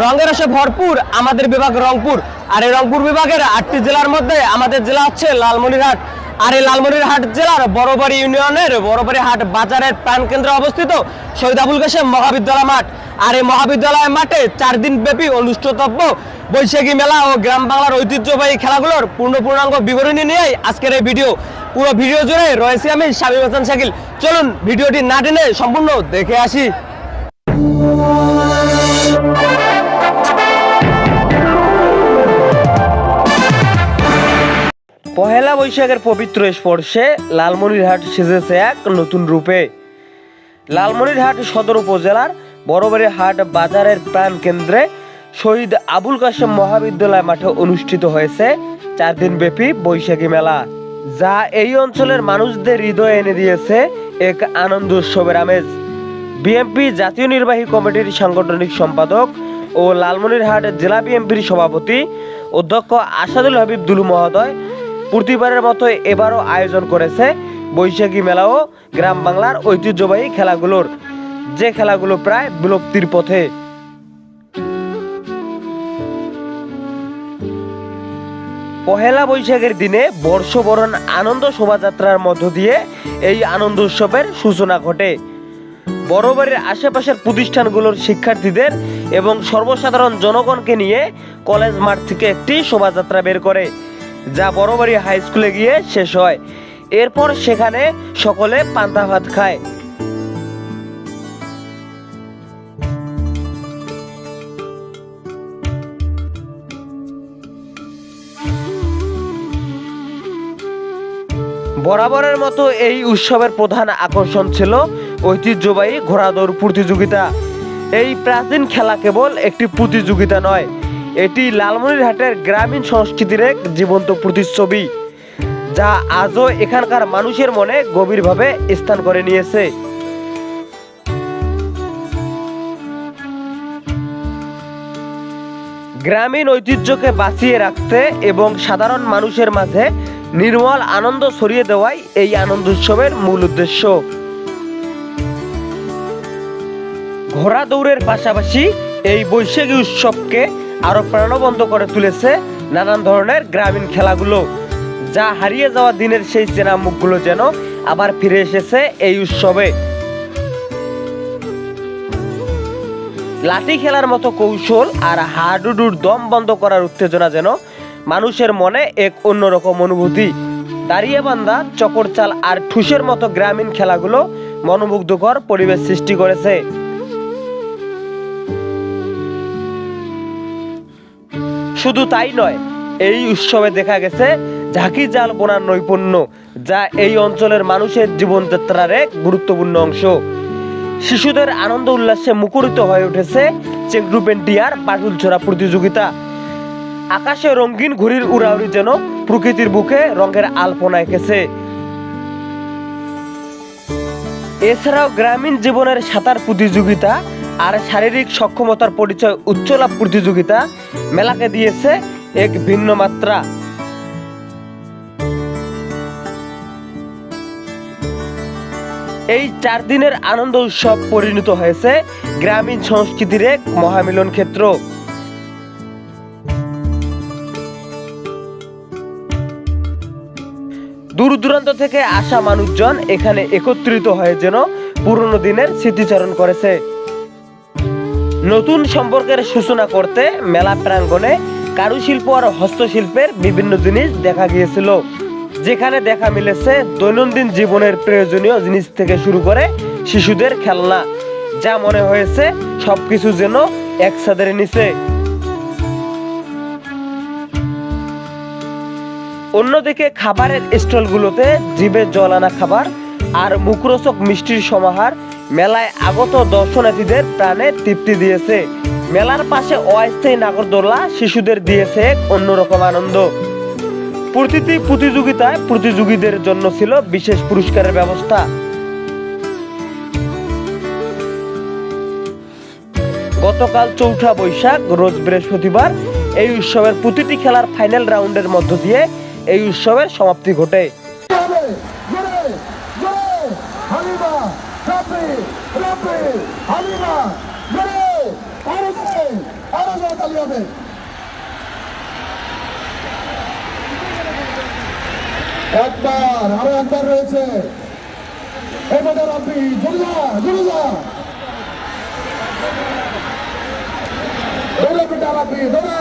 রঙের আসে ভরপুর, আমাদের বিভাগ রংপুর। আর এই রংপুর বিভাগের আটটি জেলার মধ্যে আমাদের জেলা হচ্ছে লালমনিরহাট। আর এই লালমনিরহাট জেলার বড়বাড়ি ইউনিয়নের বড়বাড়ি হাট বাজারের প্রাণকেন্দ্রে অবস্থিত শহীদ আবুল কাশেম মহাবিদ্যালয় মাঠ। আর এই মহাবিদ্যালয় মাঠে চার দিন ব্যাপী অনুষ্ঠিতব্য বৈশাখী মেলা ও গ্রাম বাংলার ঐতিহ্যবাহী খেলাগুলোর পূর্ণ পূর্ণাঙ্গ বিবরণী নিয়েই আজকের এই ভিডিও। পুরো ভিডিও জুড়ে রয়েছে আমি শামীম হাসান শাকিল। চলুন ভিডিওটি না টেনে সম্পূর্ণ দেখে আসি। পহেলা বৈশাখের পবিত্র স্পর্শে লালমনিরহাট সেজেছে এক নতুন রূপে। লালমনিরহাট সদর উপজেলার বড়বাড়ি হাট বাজারের প্রাণ কেন্দ্রে শহীদ আবুল কাশেম মহাবিদ্যালয় মাঠে অনুষ্ঠিত হয়েছে চার দিন ব্যাপী বৈশাখী মেলা, যা এই অঞ্চলের মানুষদের হৃদয়ে এনে দিয়েছে এক আনন্দ উৎসবের আমেজ। বিএনপি জাতীয় নির্বাহী কমিটির সাংগঠনিক সম্পাদক ও লালমনিরহাট জেলা বিএনপির সভাপতি অধ্যক্ষ আসাদুল হাবিব দুলু মহোদয় প্রতিবারের মতো এবারও আয়োজন করেছে বৈশাখী মেলা ও গ্রাম বাংলার ঐতিহ্যবাহী খেলাগুলোর। যে খেলাগুলো প্রায় বিলুপ্তির পথে। পহেলা বৈশাখের দিনে বর্ষবরণ আনন্দ শোভাযাত্রার মধ্য দিয়ে এই আনন্দ উৎসবের সূচনা ঘটে। বড়বাড়ির আশেপাশের প্রতিষ্ঠানগুলোর শিক্ষার্থীদের এবং সর্বসাধারণ জনগণকে নিয়ে কলেজ মাঠ থেকে একটি শোভাযাত্রা বের করে। যা বড়বাড়ি হাই স্কুলে গিয়ে শেষ হয়। এরপর সেখানে সকলে পান্তা ভাত খায়। বরাবরের মতো এই উৎসবের প্রধান আকর্ষণ ছিল ঐতিহ্যবাহী ঘোড়া দৌড় প্রতিযোগিতা। এই প্রাচীন খেলা কেবল একটি প্রতিযোগিতা নয় এটি লালমনিরহাটের গ্রামীণ সংস্কৃতির এক জীবন্ত প্রতিচ্ছবি, যা আজও এখানকার মানুষের মনে গভীরভাবে স্থান করে নিয়েছে। গ্রামীণ ঐতিহ্যকে বাঁচিয়ে রাখতে এবং সাধারণ মানুষের মাঝে নির্মল আনন্দ ছড়িয়ে দেওয়াই এই আনন্দ উৎসবের মূল উদ্দেশ্য। ঘোড়া দৌড়ের পাশাপাশি এই বৈশাখী উৎসবকে আরও প্রাণবন্ত করে তুলেছে নানান ধরনের গ্রামীণ খেলাগুলো। যা হারিয়ে যাওয়া দিনের সেই চেনা মুখগুলো যেন আবার ফিরে এসেছে এই উৎসবে। লাঠি খেলার মতো কৌশল আর হাডুডুর দম বন্ধ করার উত্তেজনা যেন মানুষের মনে এক অন্যরকম অনুভূতি। দাঁড়িয়ে বান্ধা চকর চাল আর ঠুসের মতো গ্রামীণ খেলাগুলো মনোমুগ্ধকর পরিবেশ সৃষ্টি করেছে। শুধু তাই নয়, এই উৎসবে দেখা গেছে ঝাঁকি জাল বোনার নৈপুণ্য, যা এই অঞ্চলের মানুষের জীবনযাত্রার এক গুরুত্বপূর্ণ অংশ। শিশুদের আনন্দ উল্লাসে মুখরিত হয়ে উঠেছে চেকডুপেন্টিয়ার বাটুল ছোড়া প্রতিযোগিতা। আকাশে রঙিন ঘুড়ির উড়াউড়ি যেন প্রকৃতির বুকে রঙের আলপনা এঁকেছে। এছাড়াও গ্রামীণ জীবনের সাঁতার প্রতিযোগিতা আর শারীরিক সক্ষমতার পরিচয় উচ্চলাভ প্রতিযোগিতা মেলাকে দিয়েছে এক ভিন্ন মাত্রা। এই চার দিনের আনন্দ উৎসব পরিণত হয়েছে গ্রামীণ সংস্কৃতির এক মহামিলন ক্ষেত্র। দূর দূরান্ত থেকে আসা মানুষজন এখানে একত্রিত হয়ে যেন পুরনো দিনের স্মৃতিচারণ করেছে। নতুন সম্পর্কের সূচনা করতে মেলা প্রাঙ্গণে কারুশিল্প আর হস্তশিল্পের বিভিন্ন জিনিস দেখা গিয়েছিল। যেখানে দেখা মিলেছে দৈনন্দিন জীবনের প্রয়োজনীয় জিনিস থেকে শুরু করে শিশুদের খেলনা, যা মনে হয়েছে সবকিছু যেন এক ছাদের নিচে অন্যদিকে খাবারের স্টলগুলোতে জিভে জল আনা খাবার আর মুখরোচক মিষ্টির সমাহার মেলায় আগত দর্শনার্থীদের প্রাণে তৃপ্তি দিয়েছে। মেলার পাশে অস্থায়ী নাগরদোলা শিশুদের দিয়েছে এক অন্যরকম আনন্দ। প্রতিটি প্রতিযোগিতায় প্রতিযোগীদের জন্য ছিল বিশেষ পুরস্কারের ব্যবস্থা। গতকাল চৌঠা বৈশাখ, রোজ বৃহস্পতিবার, এই উৎসবের প্রতিটি খেলার ফাইনাল রাউন্ডের মধ্য দিয়ে এই উৎসবের সমাপ্তি ঘটে জোরে জোরে জোরে হালিমা রাপি হালিমা জোরে আরও জোরে আরও হবে একবার আরও একবার রয়েছে এবারে রাব্বি জুড়া জুড়া দৌড়া পিটা রাব্বি দৌড়া